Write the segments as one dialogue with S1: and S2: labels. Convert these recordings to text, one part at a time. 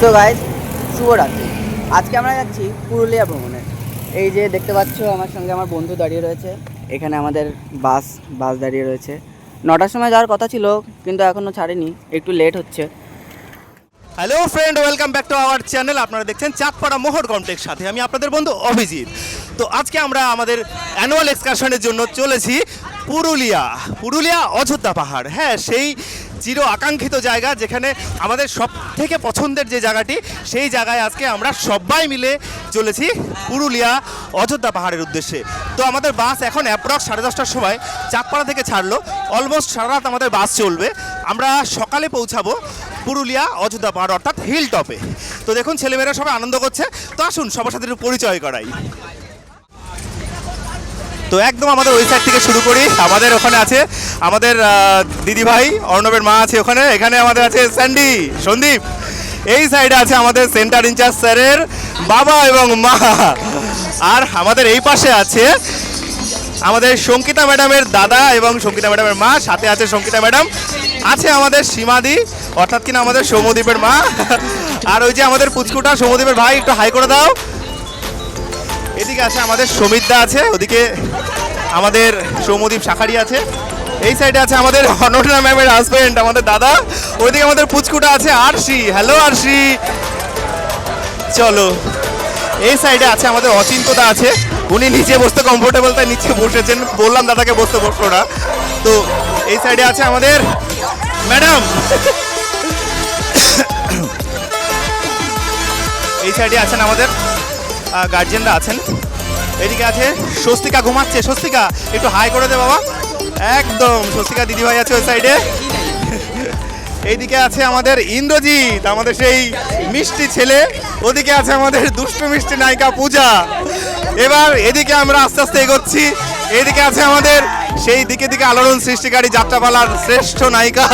S1: So guys শুভরাত্রি। আজকে আমরা যাচ্ছি পুরুলিয়া ভ্রমণে। এই যে দেখতে পাচ্ছ, আমার সঙ্গে আমার বন্ধু দাঁড়িয়ে রয়েছে। এখানে আমাদের বাস বাস দাঁড়িয়ে রয়েছে। নটার সময় যাওয়ার কথা ছিল, কিন্তু এখনও ছাড়েনি, একটু লেট হচ্ছে।
S2: Hello friend welcome back to our channel আপনারা দেখছেন চাঁদপাড়া মোহর কমপ্লেক্স সাথে আমি আপনাদের বন্ধু অভিজিৎ। তো আজকে আমরা আমাদের অ্যানুয়াল এক্সকারশনের জন্য চলেছি পুরুলিয়া পুরুলিয়া অযোধ্যা পাহাড়। হ্যাঁ সেই চির আকাঙ্ক্ষিত জায়গা যেখানে আমাদের সব থেকে পছন্দের যে জায়গাটি, সেই জায়গায় আজকে আমরা সবাই মিলে চলেছি পুরুলিয়া অযোধ্যা পাহাড়ের উদ্দেশ্যে। তো আমাদের বাস এখন অ্যাপ্রক্স সাড়ে দশটার সময় চাঁদপাড়া থেকে ছাড়লো। অলমোস্ট সারা রাত আমাদের বাস চলবে। আমরা সকালে পৌঁছাবো পুরুলিয়া অযোধ্যা পাহাড়, অর্থাৎ হিল টপে তো দেখুন, ছেলেমেয়েরা সবাই আনন্দ করছে। তো আসুন, সবার সাথে একটু পরিচয় করাই। তো একদম আমাদের ওই সাইড থেকে শুরু করি। আমাদের ওখানে আছে, আমাদের দিদি ভাই অর্ণবের মা আছে ওখানে। এখানে আমাদের আছে স্যান্ডি সন্দীপ। এই সাইডে আছে আমাদের সেন্টার ইনচার্জ স্যারের বাবা এবং মা। আর আমাদের এই পাশে আছে আমাদের সঙ্কিতা ম্যাডামের দাদা এবং সঙ্কিতা ম্যাডামের মা, সাথে আছে সঙ্কিতা ম্যাডাম, আছে আমাদের সীমাদি, অর্থাৎ কিনা আমাদের সৌমদ্বীপের মা। আর ওই যে আমাদের পুচকুটা সৌমদ্বীপের ভাই, একটু হাই করে দাও। এদিকে আছে আমাদের সমিতদা আছে, ওদিকে আমাদের সৌমদ্বীপ শাখারি আছে। এই সাইডে আছে আমাদের অনন্যা ম্যামের হাজবেন্ড আমাদের দাদা, ওইদিকে আমাদের পুচকুটা আছে আরশি। হ্যালো আরশি। চলো। এই সাইডে আছে আমাদের অচিন্তদা আছে, উনি নিচে বসতে কমফোর্টেবল তাই নিচে বসেছেন। বললাম দাদাকে বসতে বসল না। তো এই সাইডে আছে আমাদের ম্যাডাম এই সাইডে আছেন আমাদের গার্জিয়ানরা আছেন। এদিকে আছে, স্বস্তিকা ঘুমাচ্ছে। স্বস্তিকা, একটু হাই করে দে বাবা। একদম, স্বস্তিকা দিদিভাই আছে ওই সাইডে এইদিকে আছে আমাদের ইন্দ্রজিৎ, আমাদের সেই মিষ্টি ছেলে। ওদিকে আছে আমাদের দুষ্টু মিষ্টি নায়িকা পূজা। এবার এদিকে আমরা আস্তে আস্তে এগোচ্ছি। এদিকে আছে আমাদের সেই দিকে দিকে আলোড়ন সৃষ্টিকারী যাত্রাপালার শ্রেষ্ঠ নায়িকা।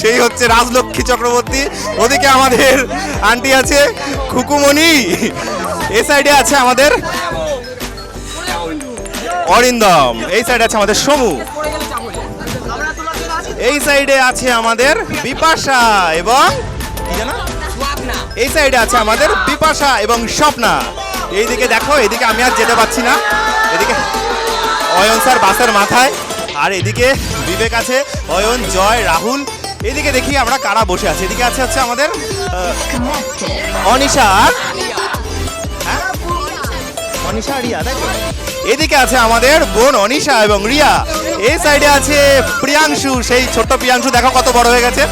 S2: সেই হচ্ছে রাজলক্ষ্মী চক্রবর্তী। ওদিকে আমাদের আন্টি আছে খুকুমণি। এ সাইডে আছে আমাদের অরিন্দম, এই সাইডে আছে আমাদের সমু। এই সাইডে আছে আমাদের বিপাশা এবং এই সাইডে আছে আমাদের বিপাশা এবং স্বপ্না। এইদিকে দেখো এদিকে আমি আর যেতে পারছি না। এদিকে অয়ন স্যার বাসের মাথায়, আর এদিকে বিবেক আছে, অয়ন, জয়, রাহুল। এদিকে দেখি আমরা কারা বসে আছি। এদিকে আছে হচ্ছে আমাদের অনিশা? অনিশা রিয়া? এদিকে আছে আমাদের বোন অনিশা এবং রিয়া। এই সাইডে আছে প্রিয়াংশু, সেই ছোট্ট প্রিয়াংশু, দেখো কত বড় হয়ে গেছে।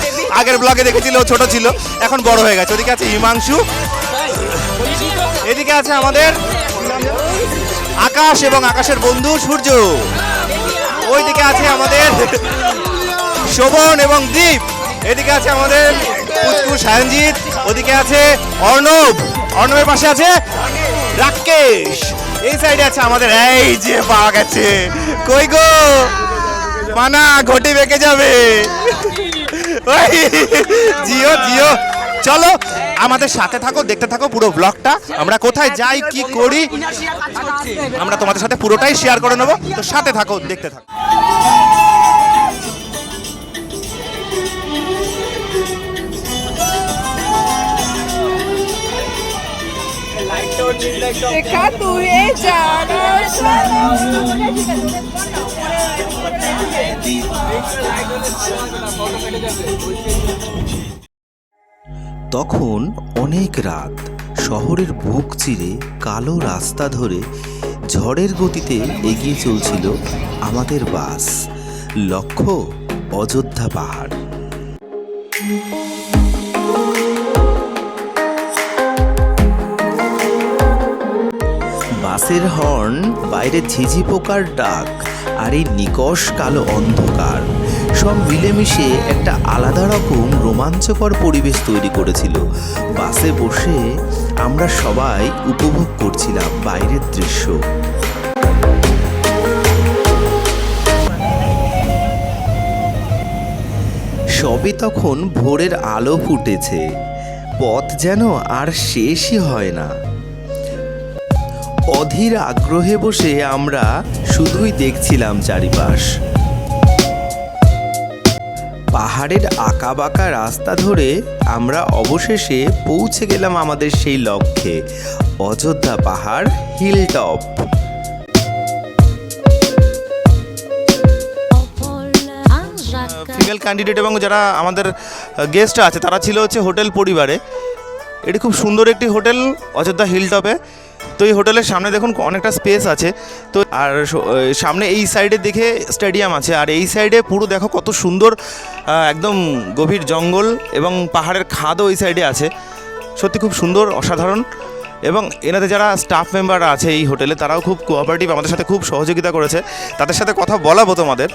S2: আগের ব্লগে দেখেছিল ছোট ছিল, এখন বড় হয়ে গেছে। ওদিকে আছে হিমাংশু। এদিকে আছে আমাদের আকাশ এবং আকাশের বন্ধু সূর্য। ওইদিকে আছে আমাদের শোভন এবং দীপ। এদিকে আছে আমাদের পুচকু সায়নজিৎ। ওদিকে আছে অর্ণব। অর্ণবের পাশে আছে রাকেশ এই সাইডে আছে আমাদের। এই যে পাওয়া গেছে। কই গো? মানা ঘটি বেঁকে যাবে। ওই, জিও জিও। চলো আমাদের সাথে থাকো দেখতে থাকো পুরো ব্লগটা আমরা কোথায় যাই কি করি আমরা তোমাদের সাথে পুরোটাই শেয়ার করে নেব। তো সাথে থাকো দেখতে থাকো।
S3: তখন অনেক রাত, শহরের বুক চিরে কালো রাস্তা ধরে ঝড়ের গতিতে এগিয়ে চলছিল আমাদের বাস, লক্ষ্য অযোধ্যা পাহাড়। বাসের হর্ন, বাইরে ঝিঝি পোকার ডাক, আর এই নিকষ কালো অন্ধকার। সব মিলেমিশে একটা আলাদা রকম রোমাঞ্চকর পরিবেশ তৈরি করেছিল। বাসে বসে আমরা সবাই উপভোগ করছিলাম বাইরের দৃশ্য। সবে তখন ভোরের আলো ফুটেছে। পথ যেন আর শেষই হয় না। অধীর আগ্রহে বসে আমরা শুধুই দেখছিলাম চারিপাশ। পাহাড়ের আঁকাবাঁকা রাস্তা ধরে আমরা অবশেষে পৌঁছে গেলাম আমাদের সেই লক্ষ্যে, অযোধ্যা পাহাড় হিল টপ
S2: ফিমেল ক্যান্ডিডেট এবং যারা আমাদের গেস্ট আছে, তারা ছিল হচ্ছে হোটেল পরিবারে। এটি খুব সুন্দর একটি হোটেল, অযোধ্যা হিল টপে তো এই হোটেলের সামনে দেখুন অনেকটা স্পেস আছে। তো আর সামনে এই সাইডে দেখে স্টেডিয়াম আছে। আর এই সাইডে পুরো দেখো কত সুন্দর একদম গভীর জঙ্গল এবং পাহাড়ের খাদও এই সাইডে আছে। সত্যি খুব সুন্দর, অসাধারণ। এবং এনাদের যারা স্টাফ মেম্বাররা আছে এই হোটেলে, তারাও খুব কোঅপারেটিভ আমাদের সাথে খুব সহযোগিতা করেছে। তাদের সাথে কথা বলাবো তোমাদের।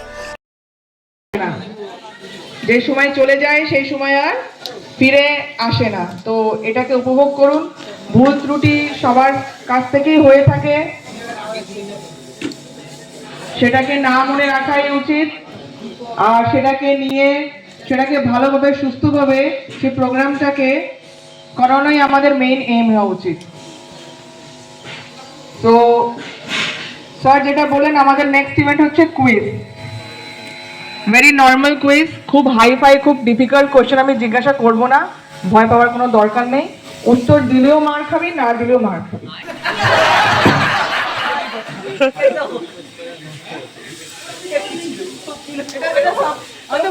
S4: যে সময় চলে যায়, সেই সময় আর ফিরে আসে না। তো এটাকে উপভোগ করুন। ভুল ত্রুটি সবার কাছ থেকেই হয়ে থাকে। সেটাকে না মনে রাখাই উচিত। আর সেটাকে নিয়ে, সেটাকে ভালোভাবে, সুস্থভাবে সেই প্রোগ্রামটাকে করানোই আমাদের মেইন এম হওয়া উচিত। তো, স্যার যেটা বলেন আমাদের নেক্সট ইভেন্ট হচ্ছে কুইজ ভেরি নর্মাল কুইজ খুব হাই ফাই খুব ডিফিকাল্ট কোশ্চেন আমি জিজ্ঞাসা করব না। ভয় পাওয়ার কোনো দরকার নেই। উত্তর দিলেও মার খাবি না দিলেও মার খাবি।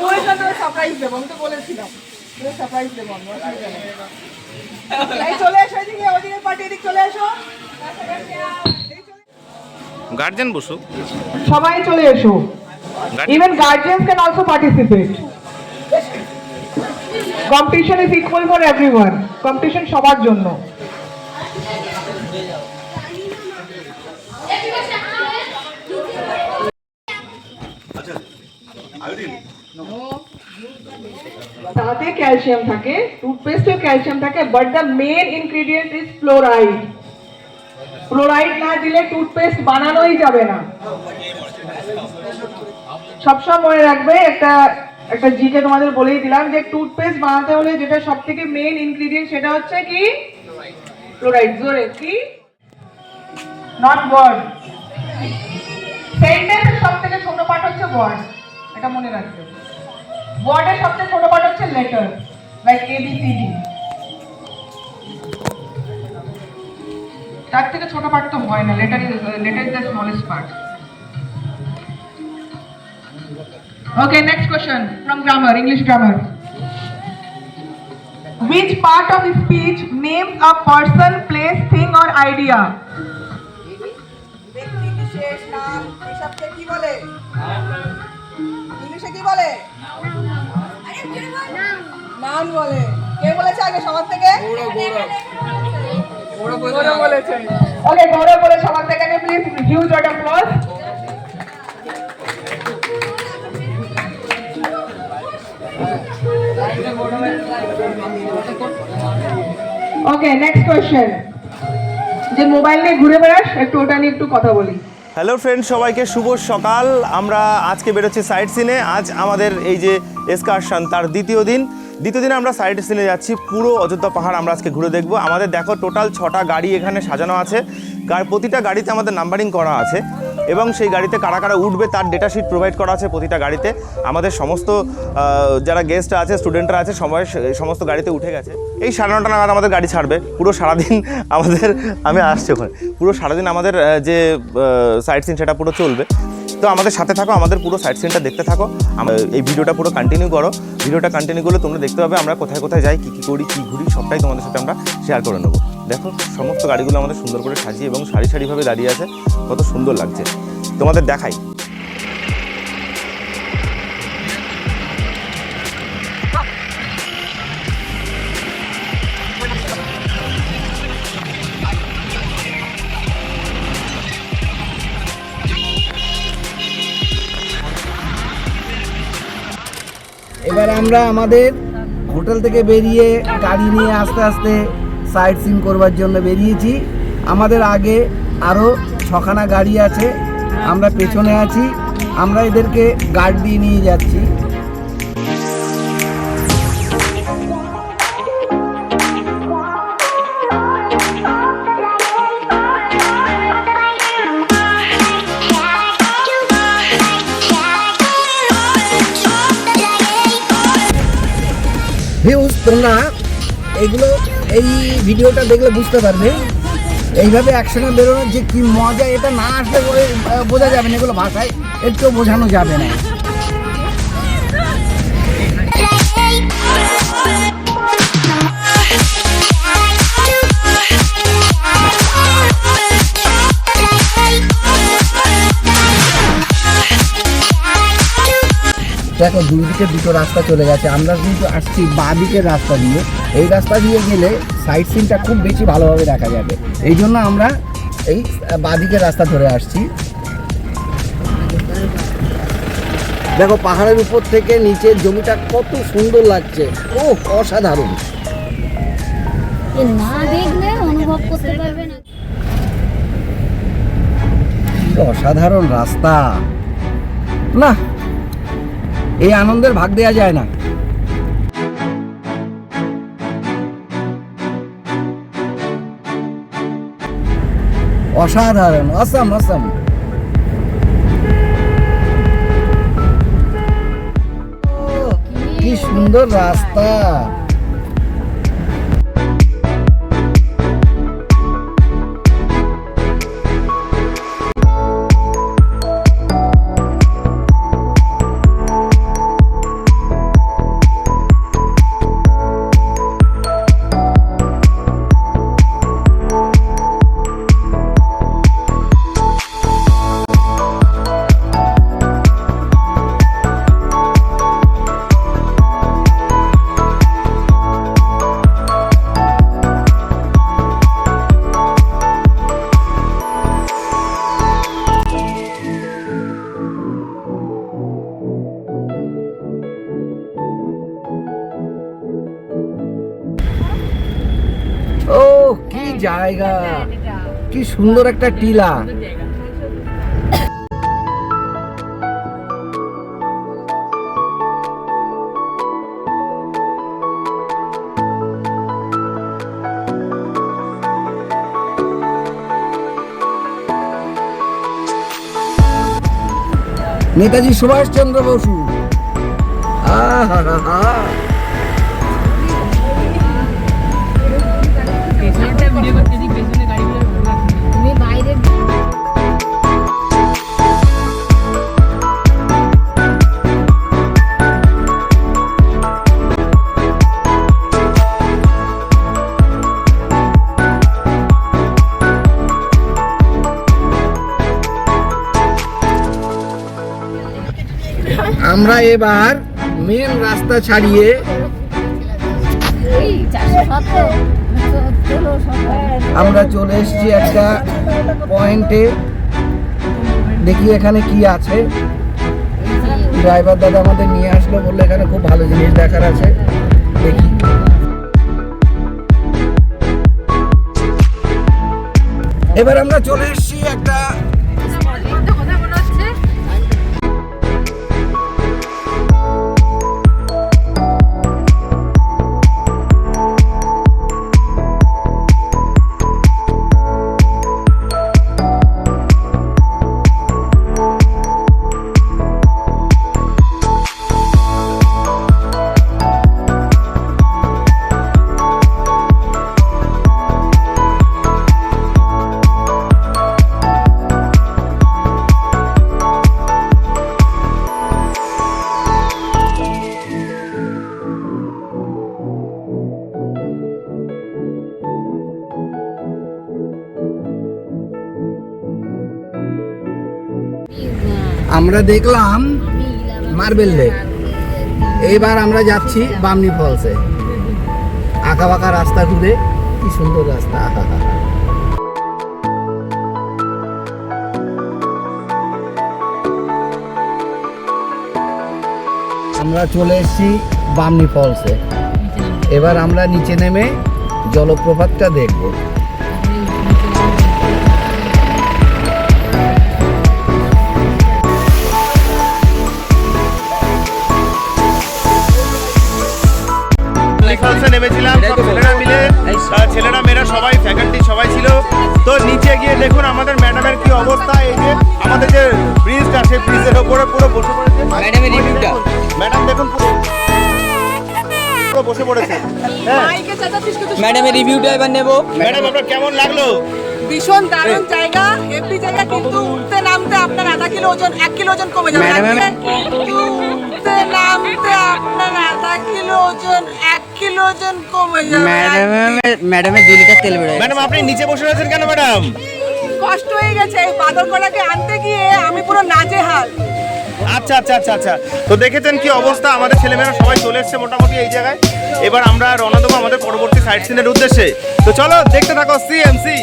S4: বলেছিলাম তোকে সারপ্রাইজ দেবো আমি তো বলেছিলাম। তোকে সারপ্রাইজ দেবো আমি অসুবিধা নেই। এই চলে এসো এদিকে ওদিকে পার্টি এদিকে চলে এসো।
S2: গার্জেন বসু।
S4: সবাই চলে এসো। Even guardians can also participate. Competition is equal for everyone. Competition সবার জন্য। তাতে ক্যালসিয়াম থাকে টুথপেস্টেও ক্যালসিয়াম থাকে but the main ingredient is fluoride fluoride না দিলে টুথপেস্ট বানানোই যাবে না সবসময় মনে রাখবে, একটা একটা জিকে তোমাদের বলেই দিলাম যে টুথপেস্ট বানাতে হলে যেটা সব থেকে মেইন ইনগ্রিডিয়েন্ট সেটা হচ্ছে কি? ফ্লোরাইড জোরে। কি? নট ওয়ার্ড সেন্টেন্সের সব থেকে ছোট পার্ট হচ্ছে ওয়ার্ড এটা মনে রাখবে। ওয়ার্ডের সবচেয়ে ছোট পার্ট হচ্ছে letter like A B C D তার থেকে ছোট পার্ট তো হয় না। Letter letter is the smallest part Okay, next question from grammar, English grammar. Which part of speech names a person, place, thing or idea?
S5: এসবকে কি বলে ইংলিশে কি বলে নাম বলে কে বলেছে আগে সবার থেকে গৌরব বলেছে
S4: Okay, গৌরব বলে সবার থেকে please huge. Okay, next question. যে মোবাইল নিয়ে ঘুরে বেড়াস একটু ওটা নিয়ে একটু কথা বলি।
S2: হ্যালো ফ্রেন্ড সবাইকে শুভ সকাল। আমরা আজকে বেরোচ্ছি সাইট সিনে আজ আমাদের এই যে এসকারশন তার দ্বিতীয় দিন। দ্বিতীয় দিনে আমরা সাইড সিনে যাচ্ছি, পুরো অযোধ্যা পাহাড় আমরা আজকে ঘুরে দেখব। আমাদের দেখো টোটাল ছটা গাড়ি এখানে সাজানো আছে। গা- প্রতিটা গাড়িতে আমাদের নাম্বারিং করা আছে এবং সেই গাড়িতে কারা কারা উঠবে তার ডেটা শিট প্রোভাইড করা আছে প্রতিটা গাড়িতে। আমাদের সমস্ত যারা গেস্ট আছে স্টুডেন্টরা আছে সবাই সে- সমস্ত গাড়িতে উঠে গেছে। এই সাড়ে নটা নাগাদ আমাদের গাড়ি ছাড়বে। পুরো সারাদিন আমাদের, আমি আসছি ওখানে। পুরো সারাদিন আমাদের যে সাইট সিন সেটা পুরো চলবে। তো আমাদের সাথে থাকো, আমাদের পুরো সাইট সিনটা দেখতে থাকো। এই ভিডিওটা পুরো কন্টিনিউ করো। ভিডিওটা কন্টিনিউ করলে তোমরা দেখতে পাবে আমরা কোথায় কোথায় যাই, কী কী করি, কী ঘুরি, সবটাই তোমাদের সাথে আমরা শেয়ার করে নেব। দেখো, সমস্ত গাড়িগুলো আমাদের সুন্দর করে সাজিয়ে এবং সারি সারিভাবে দাঁড়িয়ে আছে, কত সুন্দর লাগছে। তোমাদের দেখাই
S6: এবার আমরা আমাদের হোটেল থেকে বেরিয়ে গাড়ি নিয়ে আস্তে আস্তে সাইট সিন করবার জন্য বেরিয়েছি। আমাদের আগে আরও ছখানা গাড়ি আছে। আমরা পেছনে আছি। আমরা এদেরকে গার্ড দিয়ে নিয়ে যাচ্ছি। তোমরা এগুলো, এই ভিডিওটা দেখলে বুঝতে পারবে। এইভাবে একসঙ্গে বেরোনোর যে কি মজা, এটা না আসলে বোঝা যাবে না এগুলো ভাষায়। একটু বোঝানো যাবে না। দেখো দুই দিকে দুটো রাস্তা চলে গেছে। আমরা কিন্তু আসছি বাঁ দিকের রাস্তা দিয়ে। এই রাস্তা দিয়ে গেলে সাইড সিনটা খুব বেশি ভালোভাবে দেখা যাবে। এই জন্য আমরা এই বাঁ দিকের রাস্তা ধরে আসছি। দেখো পাহাড়ের উপর থেকে নিচের জমিটা কত সুন্দর লাগছে। ও অসাধারণ।
S7: না দেখলে অনুভব করতে পারবে না।
S6: অসাধারণ রাস্তা। না এই আনন্দের ভাগ দেয়া যায় না। অসাধারণ অসম অসম কি সুন্দর রাস্তা। জায়গা। কি সুন্দর একটা টিলা। নেতাজি সুভাষচন্দ্র বসু। আহা
S7: তুমি
S6: এবার মেন রাস্তা ছাড়িয়ে আমরা চলে এসেছি একটা পয়েন্টে দেখি এখানে কি আছে। ড্রাইভার দাদা আমাদের নিয়ে আসলো বলল এখানে খুব ভালো জিনিস দেখার আছে। দেখি। এবার আমরা চলে এসেছি একটা আমরা দেখলাম মার্বেল লেক এইবার আমরা যাচ্ছি বামনি ফলসে আঁকা বাঁকা রাস্তা ঘুরে কি সুন্দর রাস্তা। আমরা চলে এসেছি বামনি ফলসে এবার আমরা নিচে নেমে জলপ্রপাতটা দেখব।
S2: নেমেছিলাম সব ছেলেরা মিলে ছেলেরা মেয়েরা সবাই ফ্যাকাল্টি সবাই ছিল। তো নিচে গিয়ে দেখুন আমাদের ম্যাডামের কি অবস্থা এই যে আমাদের যে ব্রিজটা সেই ব্রিজের ওপরে পুরো বসে পড়েছে। ম্যাডামের ম্যাডাম দেখুন পুরো। বসে পড়েছে। হ্যাঁ।
S1: ম্যাডামের রিভিউটা এবার নেব।
S2: ম্যাডাম আপনার কেমন লাগল?
S4: ভীষণ দারুণ জায়গা হেভি জায়গা কিন্তু উঠতে নামতে আপনার আধা কিলো ওজন এক কিলো ওজন কমে যাবে।
S1: ম্যাডাম,
S4: কিন্তু উঠতে নামতে আপনার আধা কিলো ওজন এক কিলো ওজন কমে যাবে
S1: ম্যাডামের ম্যাডামের দু লিটার তেল বেরোয়
S2: ম্যাডাম আপনি নিচে বসে রয়েছেন কেন ম্যাডাম?
S4: কষ্ট হয়ে গেছে এই বাদরকলাকে আনতে গিয়ে আমি পুরো নাজেহাল।
S2: আচ্ছা আচ্ছা আচ্ছা আচ্ছা। তো দেখেছেন কি অবস্থা? আমাদের ছেলেমেয়েরা সবাই চলে এসছে মোটামুটি এই জায়গায়। এবার আমরা রওনা দেবো আমাদের পরবর্তী সাইট সিনের উদ্দেশ্যে। তো চলো দেখতে থাকো সিএমসি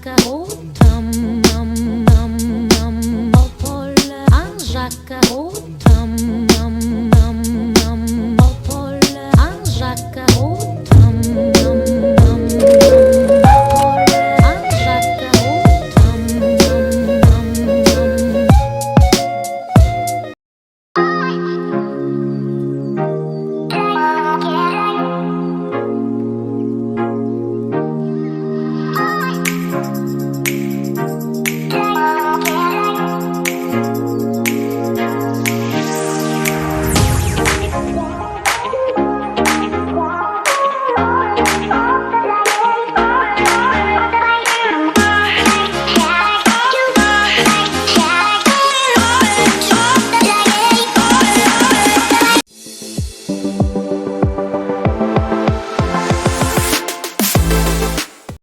S2: carro.